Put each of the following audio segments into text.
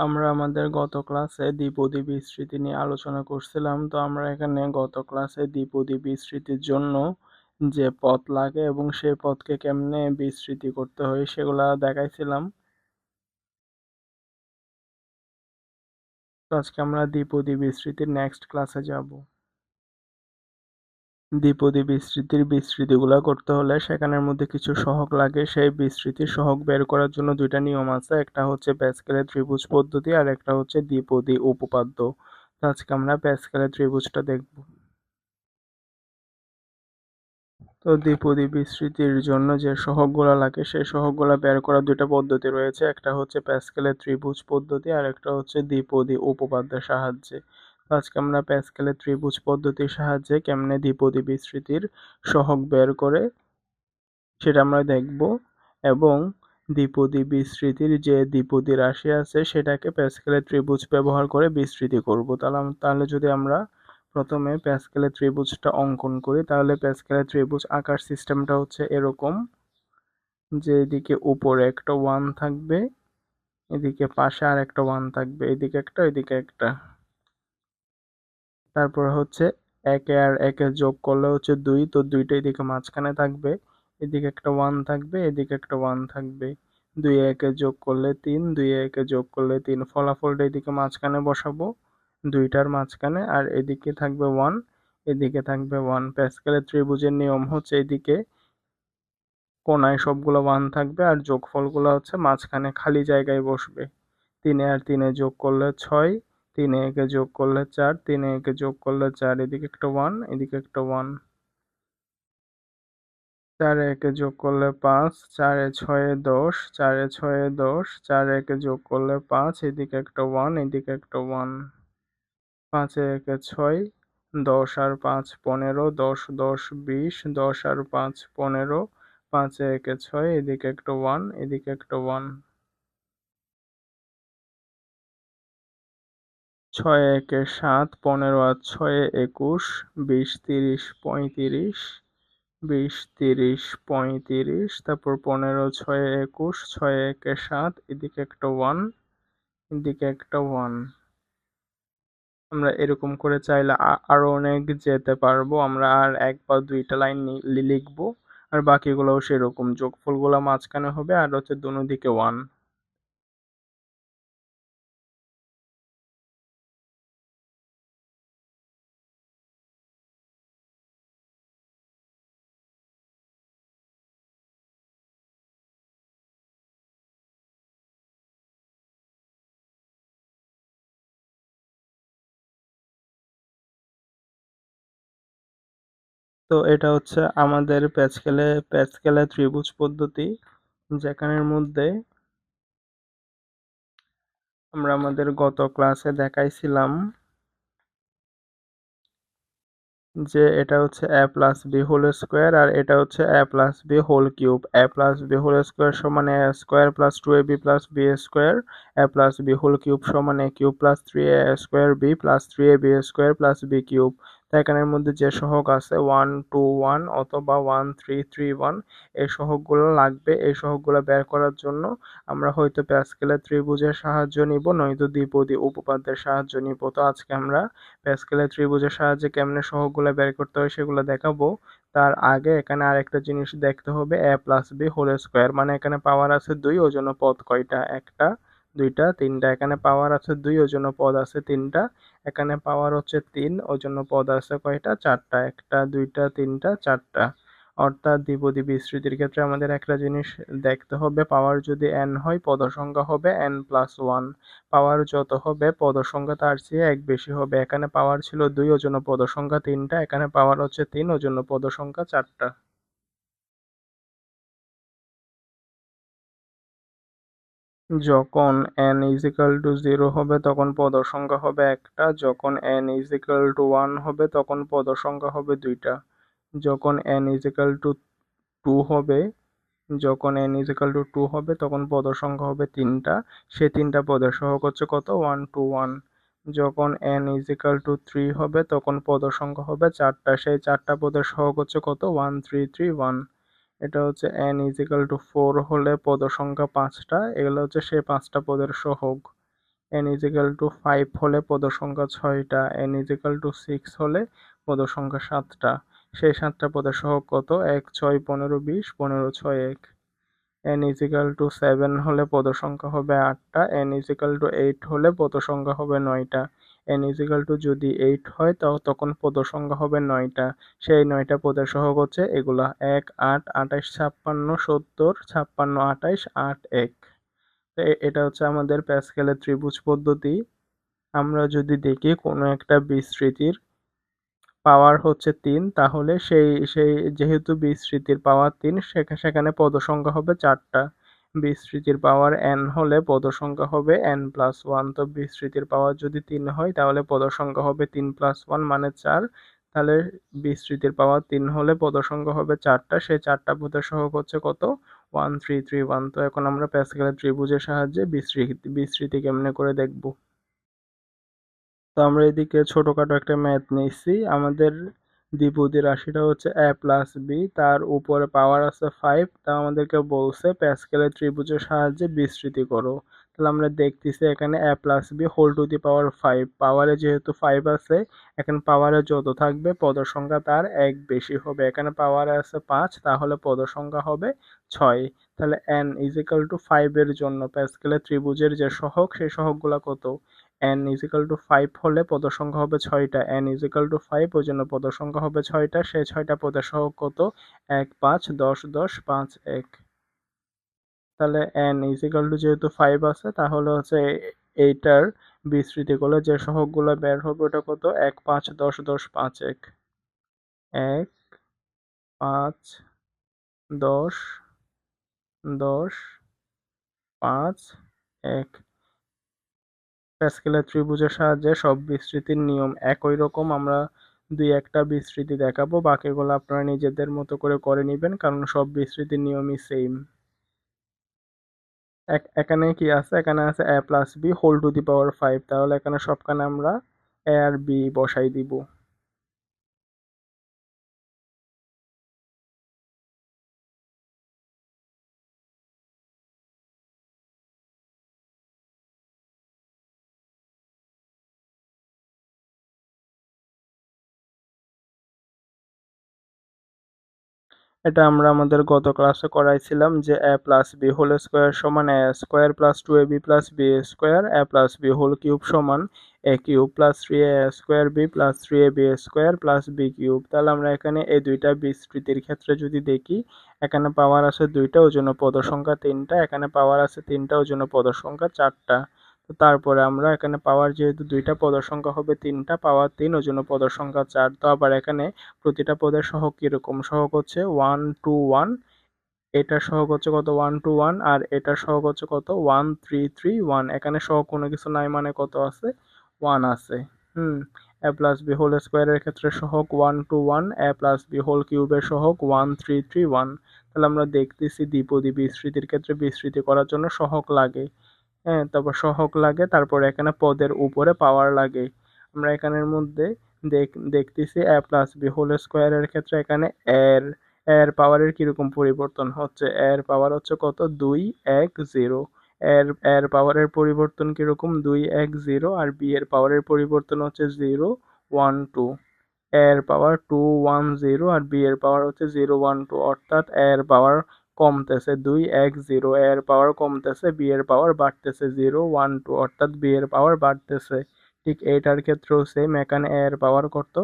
আমরা আমাদের গত ক্লাসে দ্বিপদী বিস্তৃতি নিয়ে আলোচনা করছিলাম। তো আমরা এখানে গত ক্লাসে দ্বিপদী বিস্তৃতির জন্য যে পথ লাগে এবং সেই পথকে কেমনে বিস্তৃতি করতে হয় সেগুলা দেখাইছিলাম। তো আজকে আমরা দ্বিপদী বিস্তৃতির নেক্সট ক্লাসে যাব। দ্বিপদী বিস্তৃতির বিস্তৃতিগুলো করতে হলে সেখানের মধ্যে কিছু সহগ লাগে। সেই বিস্তৃতির সহগ বের করার জন্য দুইটা নিয়ম আছে। একটা হচ্ছে প্যাসকেলের ত্রিভুজ পদ্ধতি আর একটা হচ্ছে দ্বিপদী উপপাদ্য। আজকে আমরা প্যাসকেলের ত্রিভুজটা দেখব। তো দ্বিপদী বিস্তৃতির জন্য যে সহগগুলো লাগে, সেই সহগগুলো বের করার দুইটা পদ্ধতি রয়েছে। একটা হচ্ছে প্যাসকেলের ত্রিভুজ পদ্ধতি আর একটা হচ্ছে দ্বিপদী উপপাদ্যের সাহায্যে। আজকে আমরা প্যাসকেলের ত্রিভুজ পদ্ধতির সাহায্যে কেমনে দ্বিপদী বিস্তৃতির সহগ বের করে, সেটা আমরা দেখব। এবং দ্বিপদী বিস্তৃতির যে দ্বিপদী রাশি আছে, সেটাকে প্যাসকেলের ত্রিভুজ ব্যবহার করে বিস্তৃতি করব। তাহলে তাহলে যদি আমরা প্রথমে প্যাসকেলের ত্রিভুজটা অঙ্কন করি, তাহলে প্যাসকেলের ত্রিভুজ আকার সিস্টেমটা হচ্ছে এরকম। যে এদিকে উপরে একটা ওয়ান থাকবে, এদিকে পাশে আর একটা ওয়ান থাকবে, এদিকে একটা এদিকে একটা। তারপর হচ্ছে একে আর একে যোগ করলে হচ্ছে দুই, তো দুইটা এদিকে মাঝখানে থাকবে, এদিকে একটা ওয়ান থাকবে, এদিকে একটা ওয়ান থাকবে। দুই একে যোগ করলে তিন, দুই একে যোগ করলে তিন। ফলাফলটা এদিকে মাঝখানে বসাবো, দুইটার মাঝখানে, আর এদিকে থাকবে ওয়ান এদিকে থাকবে ওয়ান প্যাসকেলের ত্রিভুজের নিয়ম হচ্ছে এদিকে কোনায় সবগুলো ওয়ান থাকবে, আর যোগফলগুলো হচ্ছে মাঝখানে খালি জায়গায় বসবে। তিনে আর তিনে যোগ করলে ছয় তিনে একে যোগ করলে চার, তিনে একে যোগ করলে চার, এদিকে একটা ওয়ান এদিকে একটা ওয়ান চারে একে যোগ করলে পাঁচ, চারে ছয়ে দশ, চারে ছয়ে দশ, চার একে যোগ করলে পাঁচ, এদিকে একটা ওয়ান এদিকে একটা ওয়ান পাঁচে একে ছয়, দশ আর পাঁচ পনেরো, দশ দশ, বিশ, দশ আর পাঁচ পনেরো, পাঁচে একে ছয়, এদিকে একটা ওয়ান এদিকে একটা ওয়ান ছয় একে সাত, পনেরো আর ছয়ে একুশ, বিশ, তিরিশ, পঁয়ত্রিশ, বিশ, তিরিশ, পঁয়ত্রিশ, তারপর পনেরো, ছয়ে একুশ, ছয় একে সাত, এদিকে একটা ওয়ান এদিকে একটা ওয়ান আমরা এরকম করে চাইলে আরও অনেক যেতে পারব। আমরা আর এক বা দুইটা লাইন লিখব। আর বাকিগুলোও সেরকম। যোগফলগুলো মাঝখানে হবে আর হচ্ছে দুনো দিকে ওয়ান তো এটা হচ্ছে আমাদের প্যাসকেলে প্যাসকেলের ত্রিভুজ পদ্ধতি। যেখানের মধ্যে আমরা আমাদের গত ক্লাসে দেখাইছিলাম যে এটা হচ্ছে a plus b whole square আর এটা হচ্ছে a plus b whole cube a plus b whole square সমান a square plus two a b plus b square a plus b whole cube সমান a cube plus three a square b plus three a b square plus b cube এখানের মধ্যে যে সহগ আছে one two one অথবা one three three one এই সহগগুলো লাগবে। এই সহগগুলো বের করার জন্য আমরা হয়তো প্যাসকেলের ত্রিভুজের সাহায্য নিব, নয়তো দ্বিপদী উপপাদ্যের সাহায্য নিব। তো আজকে আমরা প্যাসকেলের ত্রিভুজের সাহায্যে কেমনে সহগগুলো বের করতে হয় সেগুলো দেখাবো। তার আগে এখানে আরেকটা জিনিস দেখতে হবে a plus b whole square মানে এখানে পাওয়ার আছে দুই ওই জন্য পদ কয়টা? একটা, দুইটা, তিনটা। এখানে পাওয়ার আছে দুই ওই জন্য পদ আছে তিনটা। এখানে পাওয়ার হচ্ছে তিন ওই জন্য পদ আছে কয়টা? চারটা, একটা, দুইটা, তিনটা, চারটা। অর্থাৎ দ্বিপদী বিস্তৃতির ক্ষেত্রে আমাদের একটা জিনিস দেখতে হবে পাওয়ার যদি এন হয় পদ সংখ্যা হবে এন প্লাস ওয়ান পাওয়ার যত হবে পদ সংখ্যা তার চেয়ে এক বেশি হবে। এখানে পাওয়ার ছিল দুই ওই জন্য পদ সংখ্যা তিনটা। এখানে পাওয়ার হচ্ছে তিন ওই জন্য পদ সংখ্যা চারটা। যখন n is equal to zero হবে, তখন পদ সংখ্যা হবে একটা। যখন n is equal to one হবে, তখন পদ সংখ্যা হবে দুইটা। যখন n is equal to two হবে, যখন n is equal to two হবে, তখন পদ সংখ্যা হবে তিনটা। সে তিনটা পদের সহগ হচ্ছে কত? ওয়ান টু ওয়ান যখন n is equal to three হবে, তখন পদ সংখ্যা হবে চারটা। সেই চারটা পদের সহগ হচ্ছে কত? ওয়ান থ্রি থ্রি ওয়ান এটা হচ্ছে এন ইজিক্যাল টু ফোর হলে পদ সংখ্যা পাঁচটা, এগুলো হচ্ছে সেই পাঁচটা পদের সহগ। এন ইজিক্যাল টু ফাইভ হলে পদ সংখ্যা ছয়টা এন ইজিক্যাল টু সিক্স হলে পদ সংখ্যা সাতটা। সেই সাতটা পদের সহগ কত? এক, ছয়, পনেরো, বিশ, পনেরো, ছয়, এক। এন ইজিক্যাল টু সেভেন হলে পদ সংখ্যা হবে আটটা এন ইজিক্যাল টু এইট হলে পদ সংখ্যা হবে নয়টা। টু যদি এইট হয় তখন পদ সংখ্যা হবে নয়টা। সেই নয়টা পদের সহগ হচ্ছে এগুলা এক, আট আঠাইশ ছাপ্পান্ন, সত্তর, ছাপ্পান্ন আঠাইশ আট, এক। এটা হচ্ছে আমাদের প্যাসকেলের ত্রিভুজ পদ্ধতি। আমরা যদি দেখি কোনো একটা বিস্তৃতির পাওয়ার হচ্ছে তিন, তাহলে সেই সেই যেহেতু বিস্তৃতির পাওয়ার তিন সেখানে পদ সংখ্যা হবে চারটা। বিস্তৃতির পাওয়ার এন হলে পদ সংখ্যা হবে ওয়ান তো বিস্তৃতির পাওয়ার যদি তিন হয়, তাহলে পদ সংখ্যা হবে তিন প্লাস ওয়ান মানে চার। তাহলে বিস্তৃতির পাওয়ার তিন হলে পদ সংখ্যা হবে চারটা। সেই চারটা পদের সহগ হচ্ছে কত? ওয়ান থ্রি থ্রি ওয়ান তো এখন আমরা প্যাসকেলের ত্রিভুজের সাহায্যে বিস্তৃতি বিস্তৃতি কেমনে করে দেখব? তো আমরা এদিকে ছোটোখাটো একটা ম্যাথ নিয়েছি। আমাদের দ্বিপদী রাশিটা হচ্ছে এ প্লাস বি তার উপরে পাওয়ার আছে ফাইভ তা আমাদেরকে বলছে প্যাসকেলের ত্রিভুজের সাহায্যে বিস্তৃতি করো। তাহলে আমরা দেখতেছি এখানে a plus b whole to the power five পাওয়ারে যেহেতু ফাইভ আছে, এখানে পাওয়ারে যত থাকবে পদ সংখ্যা তার এক বেশি হবে। এখানে পাওয়ারে আছে পাঁচ, তাহলে পদ সংখ্যা হবে ছয়। তাহলে এন ইজিক্যাল টু ফাইভের জন্য প্যাসকেলের ত্রিভুজের যে সহগ, সেই সহগগুলো কত? ইজিক্যাল টু ফাইভ হলে পদ সংখ্যা হবে ছয়টা। ইজিক্যাল টু ফাইভ ওই জন্য পদ সংখ্যা হবে ছয়টা। সেই ছয়টা পদের সহগ কত? এক, পাঁচ, দশ দশ, পাঁচ, এক। তাহলে ইজিক্যাল টু যেহেতু ফাইভ আছে, তাহলে হচ্ছে এইটার বিস্তৃতি করলে যে সহগগুলো বের হবে ওটা কত? এক, পাঁচ, দশ দশ, পাঁচ, এক। এক, পাঁচ, দশ দশ, পাঁচ, এক। প্যাসকেলের ত্রিভুজের সাহায্যে সব বিস্তৃতির নিয়ম একই রকম, আমরা দুই একটা বিস্তৃতি দেখাবো, বাকিগুলো আপনারা নিজেদের মতো করে করে নেবেন, কারণ সব বিস্তৃতির নিয়মই সেম এখানে কি আছে? এখানে আছে a plus b whole to the power five তাহলে এখানে সবখানে আমরা এ আর বি বসাই দিব। এটা আমরা আমাদের গত ক্লাসে করাইছিলাম যে a plus b whole square সমান a square plus two a b plus b square a plus b whole cube সমান a cube plus three a square b plus three a b square plus b cube তাহলে আমরা এখানে এই দুইটা বিস্তৃতির ক্ষেত্রে যদি দেখি, এখানে পাওয়ার আছে দুইটা ওই জন্য পদ সংখ্যা তিনটা, এখানে পাওয়ার আছে তিনটা ওই জন্য পদ সংখ্যা চারটা। তো তারপরে আমরা এখানে পাওয়ার যেহেতু দুইটা পদের সংখ্যা হবে, তিনটা পাওয়ার তিন, ওই জন্য পদের সংখ্যা চার। তো আবার এখানে প্রতিটা পদের সহগ কীরকম? সহগ হচ্ছে ওয়ান টু ওয়ান এটার সহগ হচ্ছে কত? ওয়ান টু ওয়ান আর এটার সহগ হচ্ছে কত? ওয়ান থ্রি থ্রি ওয়ান এখানে সহগ কোনো কিছু নাই মানে কত আছে? ওয়ান আছে। হুম এ প্লাস বি হোল স্কোয়ারের ক্ষেত্রে সহগ one two one a plus b whole কিউবের সহগ ওয়ান থ্রি থ্রি ওয়ান তাহলে আমরা দেখতেছি দ্বিপদী বিস্তৃতির ক্ষেত্রে বিস্তৃতি করার জন্য সহগ লাগে। হ্যাঁ তারপর সহগ লাগে, তারপর এখানে পদের উপরে পাওয়ার লাগে। আমরা এখানের মধ্যে দেখ দেখতেছি এ প্লাস বি হোল স্কোয়ারের ক্ষেত্রে এখানে এর এর পাওয়ারের কীরকম পরিবর্তন হচ্ছে? এর পাওয়ার হচ্ছে কত? দুই এক জিরো এর এর পাওয়ারের পরিবর্তন কীরকম? দুই এক জিরো আর বি এর পাওয়ারের পরিবর্তন হচ্ছে জিরো ওয়ান টু এর পাওয়ার টু ওয়ান জিরো আর বি এর পাওয়ার হচ্ছে জিরো ওয়ান টু অর্থাৎ এর পাওয়ার কমতেছে দুই, এক, জিরো এর পাওয়ার কমতেছে, বি এর পাওয়ার বাড়তেছে জিরো ওয়ান টু অর্থাৎ বি এর পাওয়ার বাড়তেছে। ঠিক এইটার ক্ষেত্রেও সেম এখানে এর পাওয়ার কত?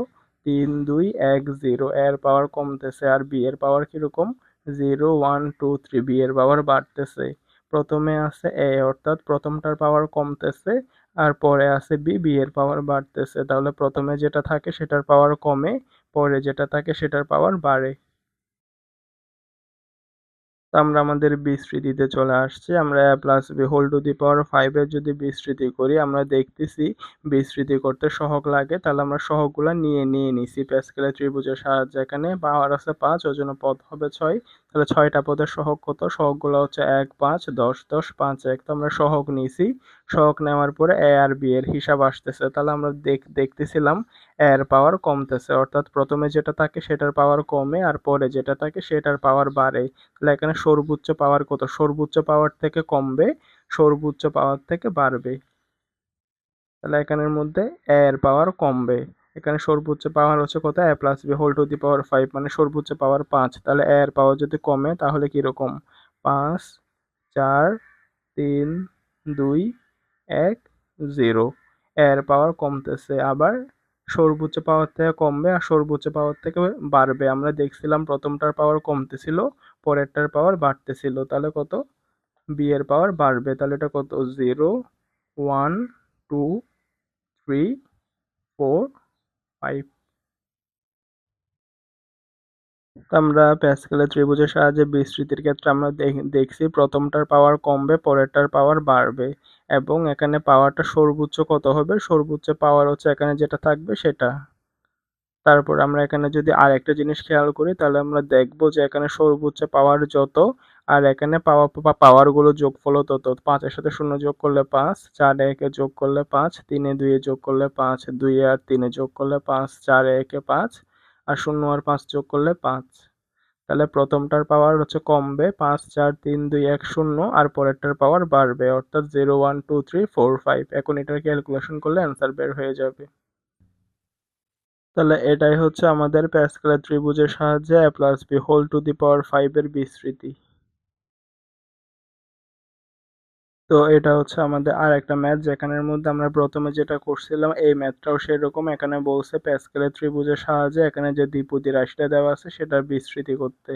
তিন, দুই, এক, জিরো এর পাওয়ার কমতেছে আর বি এর পাওয়ার কীরকম? Zero one two three b এর পাওয়ার বাড়তেছে। প্রথমে আছে এ, অর্থাৎ প্রথমটার পাওয়ার কমতেছে আর পরে আছে বি বি এর পাওয়ার বাড়তেছে। তাহলে প্রথমে যেটা থাকে সেটার পাওয়ার কমে, পরে যেটা থাকে সেটার পাওয়ার বাড়ে। আমরা আমাদের বিস্তৃতিতে চলে আসছি। আমরা a plus b whole to the power ফাইভের যদি বিস্তৃতি করি, আমরা দেখতেছি বিস্তৃতি করতে সহগ লাগে, তাহলে আমরা সহগগুলো নিয়ে নিয়ে নিছি। প্যাসকেলের ত্রিভুজের সাহায্যে এখানে পাওয়ার আছে পাঁচ ওই জন্য পদ হবে ছয়। তাহলে ছয়টা পদের সহগ কত? সহগগুলো হচ্ছে এক, পাঁচ, দশ দশ, পাঁচ, এক। তো আমরা সহগ নিয়েছি। সহগ নেওয়ার পরে এ আর বি এর হিসাব আসতেছে। তাহলে আমরা দেখ, দেখতেছিলাম এর পাওয়ার কমতেছে। অর্থাৎ প্রথমে যেটা থাকে সেটার পাওয়ার কমে আর পরে যেটা থাকে সেটার পাওয়ার বাড়ে। তাহলে এখানে সর্বোচ্চ পাওয়ার কত? সর্বোচ্চ পাওয়ার থেকে কমবে, সর্বোচ্চ পাওয়ার থেকে বাড়বে। তাহলে এখানের মধ্যে এর পাওয়ার কমবে। এখানে সর্বোচ্চ পাওয়ার হচ্ছে কত? A plus b whole to the power five মানে সর্বোচ্চ পাওয়ার পাঁচ। তাহলে এর পাওয়ার যদি কমে, তাহলে কীরকম পাঁচ, চার, তিন, দুই, এক জিরো এর পাওয়ার কমতেছে, আবার সর্বোচ্চ পাওয়ার থেকে কমবে আর সর্বোচ্চ পাওয়ার থেকে বাড়বে। আমরা দেখছিলাম প্রথমটার পাওয়ার কমতেছিল, পরেরটার পাওয়ার বাড়তেছিল। তাহলে কত? বি এর পাওয়ার বাড়বে। তাহলে এটা কত? Zero one two three four আমরা প্যাসকেলের ত্রিভুজের সাহায্যে বিস্তৃতির ক্ষেত্রে আমরা দেখছি প্রথমটার পাওয়ার কমবে, পরেরটার পাওয়ার বাড়বে এবং এখানে পাওয়ারটা সর্বোচ্চ কত হবে? সর্বোচ্চ পাওয়ার হচ্ছে এখানে যেটা থাকবে সেটা। তারপর আমরা এখানে যদি আর একটা জিনিস খেয়াল করি, তাহলে আমরা দেখব যে এখানে সর্বোচ্চ পাওয়ার যত আর এখানে পাওয়া পাওয়ারগুলো যোগফল তত পাঁচের সাথে শূন্য যোগ করলে পাঁচ, চার একে যোগ করলে পাঁচ, তিনে দুইয়ে যোগ করলে পাঁচ দুই আর তিনে যোগ করলে পাঁচ, চার একে পাঁচ আর শূন্য আর পাঁচ যোগ করলে পাঁচ। তাহলে প্রথমটার পাওয়ার হচ্ছে কমবে, পাঁচ, চার, তিন, দুই, এক, শূন্য আর পরেরটার পাওয়ার বাড়বে, অর্থাৎ zero one two three four five এখন এটার ক্যালকুলেশন করলে অ্যান্সার বের হয়ে যাবে। তাহলে এটাই হচ্ছে আমাদের প্যাসকেলের ত্রিভুজের সাহায্যে plus b whole to the power ফাইভের বিস্তৃতি। তো এটা হচ্ছে আমাদের আর একটা ম্যাথ, যেখানের মধ্যে আমরা প্রথমে যেটা করছিলাম, এই ম্যাথটাও সেরকম। এখানে বলছে প্যাসকেলের ত্রিভুজের সাহায্যে এখানে যে দ্বিপদী রাশিটা দেওয়া আছে সেটার বিস্তৃতি করতে।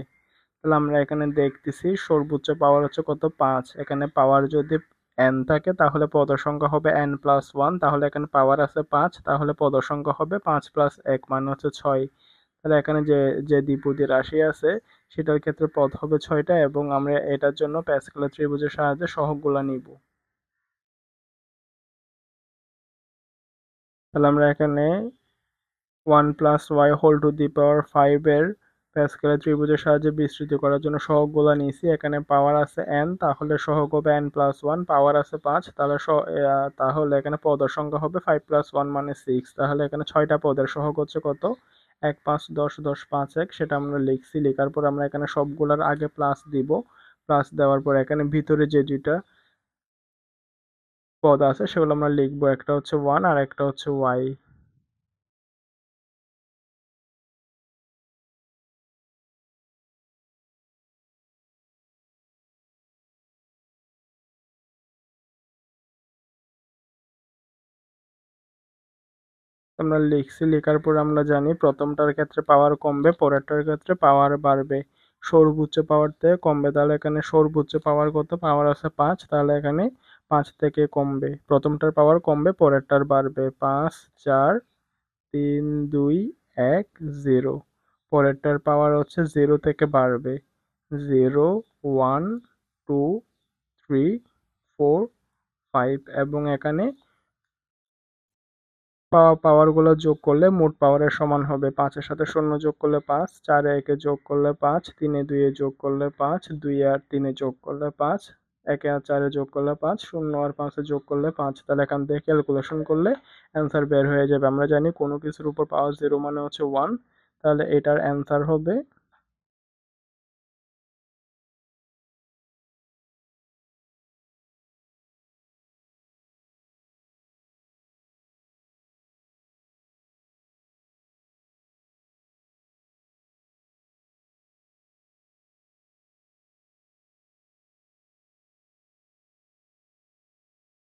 তাহলে আমরা এখানে দেখতেছি সর্বোচ্চ পাওয়ার হচ্ছে কত? পাঁচ। এখানে পাওয়ার যদি এন থাকে তাহলে পদ সংখ্যা হবে এন প্লাস ওয়ান তাহলে এখানে পাওয়ার আছে পাঁচ, তাহলে পদ সংখ্যা হবে পাঁচ প্লাস এক মানে হচ্ছে ছয়। তাহলে এখানে যে যে দ্বিপদী রাশি আছে সেটার ক্ষেত্রে পদ হবে ছয়টা এবং আমরা এটার জন্য প্যাসকেলের ত্রিভুজের সাহায্যে সহগগুলা নিব। তাহলে আমরা এখানে one plus y whole to the power ফাইভের প্যাসকেলের ত্রিভুজের সাহায্যে বিস্তৃত করার জন্য সহগগুলো নিয়েছি। এখানে পাওয়ার আছে এন তাহলে সহগ হবে এন প্লাস ওয়ান পাওয়ার আছে পাঁচ, তাহলে তাহলে এখানে পদের সংখ্যা হবে ফাইভ প্লাস ওয়ান মানে সিক্স তাহলে এখানে ছয়টা পদের সহগ হচ্ছে কত? এক পাঁচ দশ দশ পাঁচ এক, সেটা আমরা লিখছি। লেখার পর আমরা এখানে সবগুলোর আগে প্লাস দিব। প্লাস দেওয়ার পর এখানে ভিতরে যে দুইটা পদ আছে, সেগুলো আমরা লিখব। একটা হচ্ছে ওয়ান আর একটা হচ্ছে ওয়াই আমরা লিখছি, লেখার পর আমরা জানি প্রথমটার ক্ষেত্রে পাওয়ার কমবে, পরেরটার ক্ষেত্রে পাওয়ার বাড়বে। সর্বোচ্চ পাওয়ার থেকে কমবে, তাহলে এখানে সর্বোচ্চ পাওয়ার কত? পাওয়ার আছে পাঁচ, তাহলে এখানে পাঁচ থেকে কমবে। প্রথমটার পাওয়ার কমবে, পরেরটার বাড়বে। পাঁচ, চার, তিন, দুই, এক জিরো পরেরটার পাওয়ার হচ্ছে জিরো থেকে বাড়বে। Zero one two three four five এবং এখানে পাওয়া পাওয়ারগুলো যোগ করলে মোট পাওয়ারের সমান হবে পাঁচের সাথে শূন্য যোগ করলে পাঁচ, চারে একে যোগ করলে পাঁচ, তিনে দুইয়ে যোগ করলে পাঁচ, দুই আর তিনে যোগ করলে পাঁচ, একে আর চারে যোগ করলে পাঁচ, শূন্য আর পাঁচে যোগ করলে পাঁচ। তাহলে এখান থেকে ক্যালকুলেশন করলে অ্যান্সার বের হয়ে যাবে। আমরা জানি কোনো কিছুর উপর পাওয়ার জিরো মানে হচ্ছে ওয়ান তাহলে এটার অ্যান্সার হবে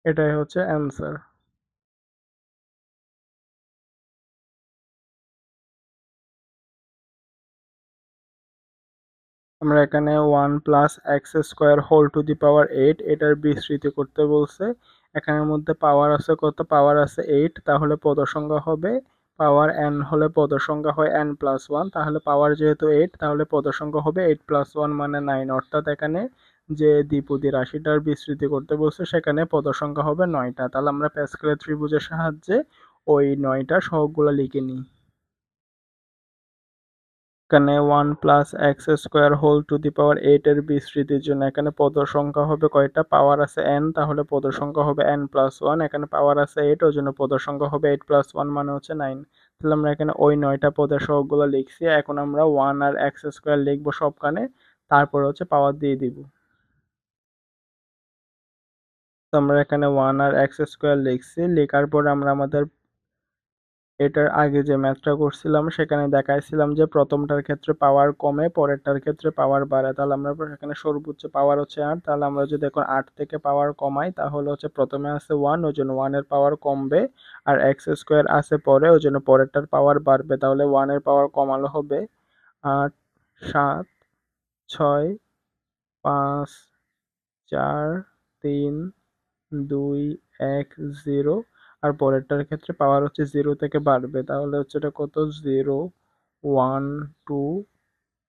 এটাই হচ্ছে অ্যান্সার আমরা এখানে one plus x square whole to the power eight এটার বিস্তৃতি করতে বলছে। এখানের মধ্যে পাওয়ার আছে কত? পাওয়ার আছে এইট তাহলে পদ সংখ্যা হবে পাওয়ার এন হলে পদ সংখ্যা হয় এন প্লাস ওয়ান তাহলে পাওয়ার যেহেতু এইট তাহলে পদ সংখ্যা হবে এইট প্লাস ওয়ান মানে নাইন অর্থাৎ এখানে যে দ্বিপদী রাশিটার বিস্তৃতি করতে বলছে, সেখানে পদ সংখ্যা হবে নয়টা। তাহলে আমরা প্যাসকেলের ত্রিভুজের সাহায্যে ওই নয়টা সহগগুলো লিখে নিই। এখানে one plus x square whole to the power eight এর বিস্তৃতির জন্য এখানে পদ সংখ্যা হবে কয়টা? পাওয়ার আছে এন তাহলে পদ সংখ্যা হবে এন প্লাস ওয়ান এখানে পাওয়ার আছে এইট ওই জন্য পদ সংখ্যা হবে এইট প্লাস ওয়ান মানে হচ্ছে নাইন তাহলে আমরা এখানে ওই নয়টা পদের সহগগুলো লিখছি। এখন আমরা ওয়ান আর এক্স স্কোয়ার লিখব সবখানে। তারপর হচ্ছে পাওয়ার দিয়ে দিব। আমরা এখানে ওয়ান আর এক্স স্কোয়ার লিখছি। লেখার পর আমরা আমাদের এটার আগে যে ম্যাথটা করছিলাম, সেখানে দেখাইছিলাম যে প্রথমটার ক্ষেত্রে পাওয়ার কমে, পরেরটার ক্ষেত্রে পাওয়ার বাড়ে। তাহলে আমরা এখানে সর্বোচ্চ পাওয়ার হচ্ছে আট। তাহলে আমরা যদি এখন আট থেকে পাওয়ার কমাই, তাহলে হচ্ছে প্রথমে আছে ওয়ান ওই জন্য ওয়ানের পাওয়ার কমবে। আর এক্স স্কোয়ার আছে পরে, ওই জন্য পরেরটার পাওয়ার বাড়বে। তাহলে ওয়ানের পাওয়ার কমালো হবে আট, সাত, ছয়, পাঁচ, চার, তিন দুই, এক, জিরো। আর পরেরটার ক্ষেত্রে পাওয়ার হচ্ছে জিরো থেকে বাড়বে। তাহলে হচ্ছে এটা কত? Zero, one, two,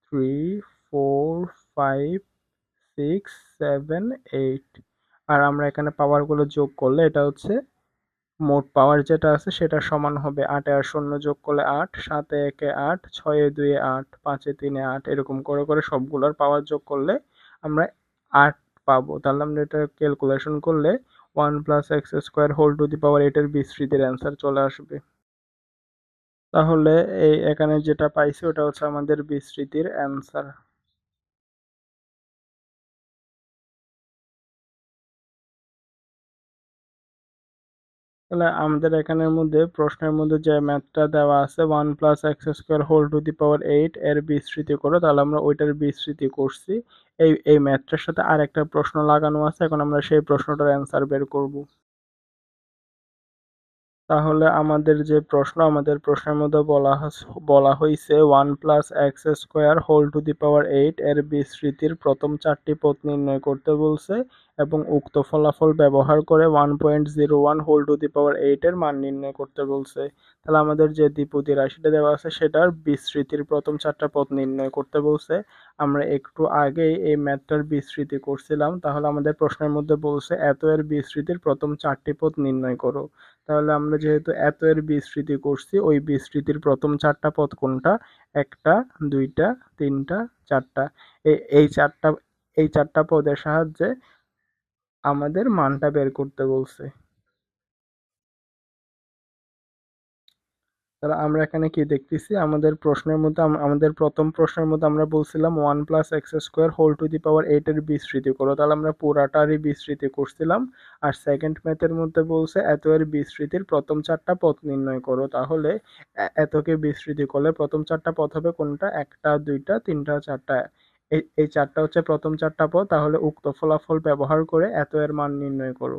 three, four, five, six, seven, eight. আর আমরা এখানে পাওয়ারগুলো যোগ করলে এটা হচ্ছে মোট পাওয়ার যেটা আছে সেটা সমান হবে আটে আর শূন্য যোগ করলে আট, সাতে একে আট, ছয়ে দুয়ে আট, পাঁচে তিনে আট, এরকম করে করে সবগুলোর পাওয়ার যোগ করলে আমরা আট পাবো। তাহলে আমরা এটা ক্যালকুলেশন করলে one plus x square whole to the power এটার বিস্তৃতির অ্যান্সার চলে আসবে। তাহলে এই এখানে যেটা পাইছি ওটা হচ্ছে আমাদের বিস্তৃতির অ্যান্সার তাহলে আমাদের এখানের মধ্যে, প্রশ্নের মধ্যে যে ম্যাথটা দেওয়া আছে one plus x square whole to the power eight এর বিস্তৃতি করো, তাহলে আমরা ওইটার বিস্তৃতি করছি। এই এই ম্যাথটার সাথে আর একটা প্রশ্ন লাগানো আছে, এখন আমরা সেই প্রশ্নটার অ্যান্সার বের করব। তাহলে আমাদের যে প্রশ্ন, আমাদের প্রশ্নের মধ্যে বলা বলা হয়েছে one plus x square whole to the power eight এর বিস্তৃতির প্রথম চারটি পথ নির্ণয় করতে বলছে। এবং উক্ত ফলাফল ব্যবহার করে one point zero one whole to the power এইটের মান নির্ণয় করতে বলছে। তাহলে আমাদের যে দ্বিপদী রাশিটা দেওয়া আছে, সেটার বিস্তৃতির প্রথম চারটা পথ নির্ণয় করতে বলছে। আমরা একটু আগেই এই ম্যাথটার বিস্তৃতি করছিলাম, তাহলে আমাদের প্রশ্নের মধ্যে বলছে, এত এর বিস্তৃতির প্রথম চারটি পথ নির্ণয় করো। তাহলে আমরা যেহেতু এত এর বিস্তৃতি করছি, ওই বিস্তৃতির প্রথম চারটা পথ কোনটা? একটা, দুইটা, তিনটা, চারটা। এই চারটা এই চারটা পদের সাহায্যে আমাদের মানটা বের করতে বলছে। তাহলে আমরা এখানে কি দেখতেছি? আমাদের প্রশ্নের মধ্যে আমাদের প্রথম প্রশ্নের মধ্যে আমরা বলছিলাম one plus x square whole to the power এইটের বিস্তৃতি করো। তাহলে আমরা পুরাটারই বিস্তৃতি করছিলাম আর সেকেন্ড ম্যাথের মধ্যে বলছে এত এর বিস্তৃতির প্রথম চারটা পথ নির্ণয় করো। তাহলে এতকে বিস্তৃতি করলে প্রথম চারটা পথ হবে কোনটা? একটা, দুইটা, তিনটা, চারটা। এই চারটা হচ্ছে প্রথম চারটা পথ তাহলে উক্ত ফলাফল ব্যবহার করে এত এর মান নির্ণয় করো।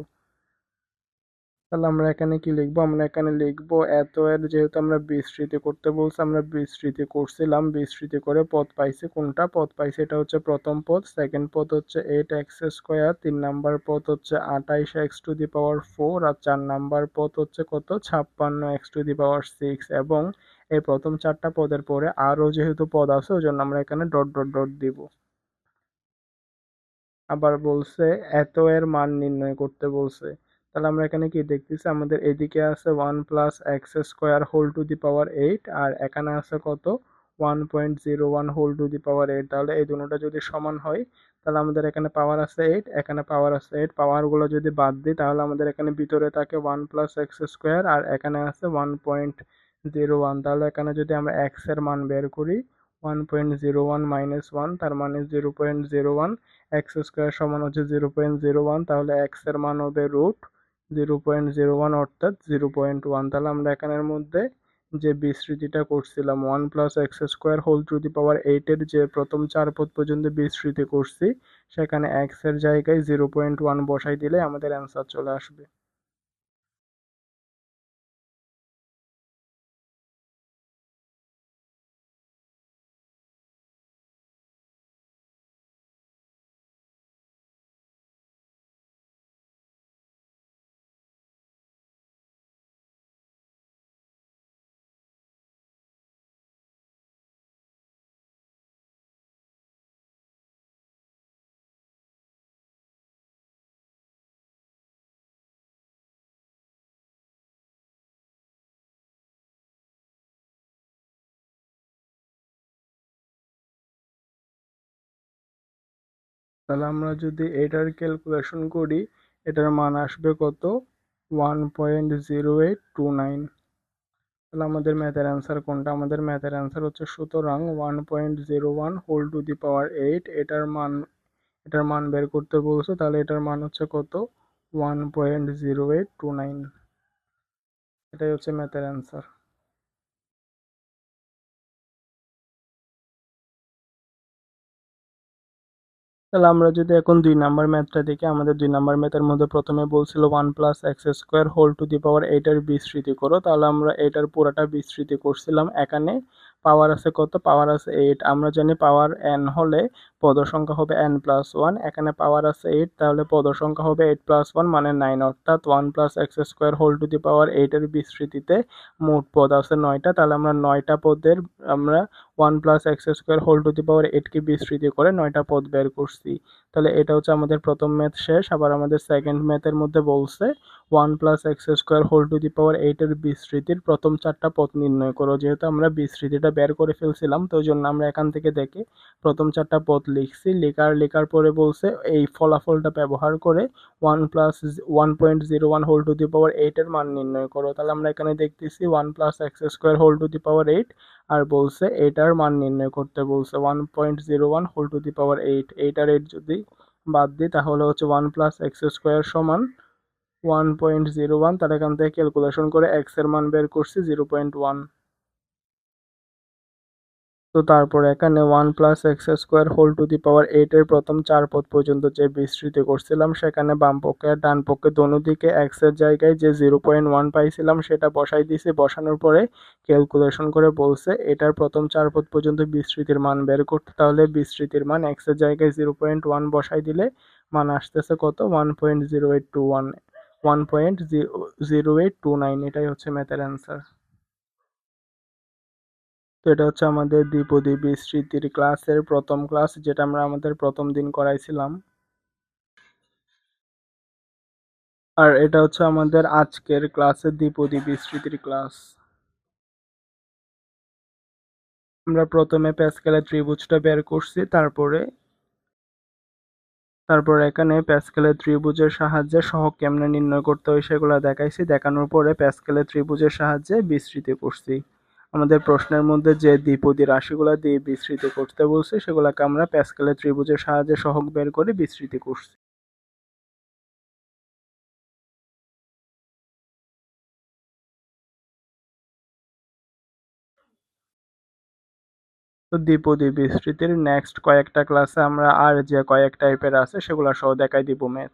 তাহলে আমরা এখানে কি লিখব? আমরা এখানে লিখব এত এর যেহেতু আমরা বিস্তৃতি করতে বলছি, আমরা বিস্তৃতি করছিলাম, বিস্তৃতি করে পদ পাইছি কোনটা? পদ পাইছি এটা হচ্ছে প্রথম পদ সেকেন্ড পদ হচ্ছে এইট এক্স স্কোয়ার তিন নাম্বার পদ হচ্ছে আঠাইশ x to the power four আর চার নাম্বার পদ হচ্ছে কত? ছাপ্পান্ন x to the power six এবং এই প্রথম চারটা পদের পরে আরও যেহেতু পদ আছে ওই জন্য আমরা এখানে ডট ডট ডট দিব। আবার বলছে, এত এর মান নির্ণয় করতে বলছে। তাহলে আমরা এখানে কি দেখতেছি, আমাদের এদিকে আছে one plus x square whole to the power eight আর এখানে আছে কত? One point zero one whole to the power eight তাহলে এই দুটোটা যদি সমান হয়, তাহলে আমাদের এখানে পাওয়ার আছে এইট এখানে পাওয়ার আছে এইট পাওয়ারগুলো যদি বাদ দিই, তাহলে আমাদের এখানে ভিতরে থাকে ওয়ান প্লাস এক্স স্কোয়ার আর এখানে আছে ওয়ান পয়েন্ট জিরো ওয়ান। তাহলে এখানে যদি আমরা এক্সের মান বের করি one point zero one minus one তার মানে zero point zero one x square সমান হচ্ছে জিরো পয়েন্ট জিরো ওয়ান তাহলে এক্সের মান হবে root zero point zero one অর্থাৎ জিরো পয়েন্ট ওয়ান তাহলে আমরা এখানের মধ্যে যে বিস্তৃতিটা করছিলাম one plus x square whole to the power এইটের যে প্রথম চার পদ পর্যন্ত বিস্তৃতি করছি, সেখানে এক্সের জায়গায় জিরো পয়েন্ট ওয়ান বসাই দিলে আমাদের অ্যান্সার চলে আসবে। তাহলে আমরা যদি এটার ক্যালকুলেশন করি, এটার মান আসবে কত? One point zero eight two nine তাহলে আমাদের ম্যাথের অ্যান্সার কোনটা? আমাদের ম্যাথের অ্যান্সার হচ্ছে সুতরাং one point zero one whole to the power eight এটার মান এটার মান বের করতে বলছে, তাহলে এটার মান হচ্ছে কত? One point zero eight two nine এটাই হচ্ছে ম্যাথের অ্যান্সার তাহলে আমরা যদি এখন দুই নাম্বার ম্যাথটা দেখি, আমাদের দুই নাম্বার ম্যাথের মধ্যে প্রথমে বলছিল one plus x square whole to the power এইটার বিস্তৃতি করো, তাহলে আমরা এটার পুরাটা বিস্তৃতি করছিলাম। এখানে পাওয়ার আছে কত? পাওয়ার আছে এইট আমরা জানি পাওয়ার এন হলে পদ সংখ্যা হবে এন প্লাস ওয়ান এখানে পাওয়ার আছে এইট তাহলে পদ সংখ্যা হবে এইট প্লাস ওয়ান মানে নাইন অর্থাৎ one plus x square whole to the power এইটের বিস্তৃতিতে মোট পদ আছে নয়টা, তাহলে আমরা নয়টা পদের আমরা one plus x square whole to the power এইটকে বিস্তৃতি করে নয়টা পদ বের করছি। তাহলে এটা হচ্ছে আমাদের প্রথম ম্যাথ শেষ, আবার আমাদের সেকেন্ড ম্যাথের মধ্যে বলছে one plus x square whole to the power এইটের বিস্তৃতির প্রথম চারটা পথ নির্ণয় করো, যেহেতু আমরা বিস্তৃতিটা বের করে ফেলছিলাম, তো জন্য আমরা এখান থেকে দেখে প্রথম চারটা পথ লিখছি, লেখার লেখার পরে বলছে এই ফলাফলটা ব্যবহার করে one plus one point zero one whole to the power এইটের মান নির্ণয় করো। তাহলে আমরা এখানে দেখতেছি one plus x square whole to the power eight আর বলছে এটার মান নির্ণয় করতে বলছে one point zero one whole to the power eight এইটার এইট যদি বাদ দিই, তাহলে হচ্ছে ওয়ান প্লাস এক্স স্কোয়ার সমান ওয়ান পয়েন্ট জিরো ওয়ান তার এখান থেকে ক্যালকুলেশন করে এক্সের মান বের করছি জিরো পয়েন্ট ওয়ান তো তারপর এখানে one plus x square whole to the power এইটের প্রথম চার পদ পর্যন্ত যে বিস্তৃতি করছিলাম, সেখানে বাম পক্ষে আর ডান পক্ষে দোনো দিকে এক্সের জায়গায় যে জিরো পয়েন্ট ওয়ান পাইছিলাম, সেটা বসাই দিয়েছি বসানোর পরে ক্যালকুলেশন করে বলছে এটার প্রথম চার পদ পর্যন্ত বিস্তৃতির মান বের করতে, তাহলে বিস্তৃতির মান এক্সের জায়গায় জিরো পয়েন্ট ওয়ান বসাই দিলে মান আসতেছে কত? One point zero eight two one one point zero eight two nine, এটাই হচ্ছে ম্যাথের অ্যান্সার তো এটা হচ্ছে আমাদের দ্বিপদী বিস্তৃতির ক্লাসের প্রথম ক্লাস, যেটা আমরা আমাদের প্রথম দিন করাইছিলাম। আর এটা হচ্ছে আমাদের আজকের ক্লাসের দ্বিপদী বিস্তৃতির ক্লাস। আমরা প্রথমে প্যাসকেলের ত্রিভুজটা বের করছি, তারপরে, তারপর এখানে প্যাসকেলের ত্রিভুজের সাহায্যে সহগ কেমনে নির্ণয় করতে হয় সেগুলো দেখাইছি। দেখানোর পরে প্যাসকেলের ত্রিভুজের সাহায্যে বিস্তৃতি করছি। আমাদের প্রশ্নের মধ্যে যে দ্বিপদী রাশিগুলো দিয়ে বিস্তৃতি করতে বলছে, সেগুলোকে আমরা প্যাসকেলের ত্রিভুজের সাহায্যে সহগ বের করে বিস্তৃতি করছি। তো দ্বিপদী বিস্তৃতির নেক্সট কয়েকটা ক্লাসে আমরা আর যে কয়েক টাইপের আছে, সেগুলো সহ দেখাই দিব ম্যাথ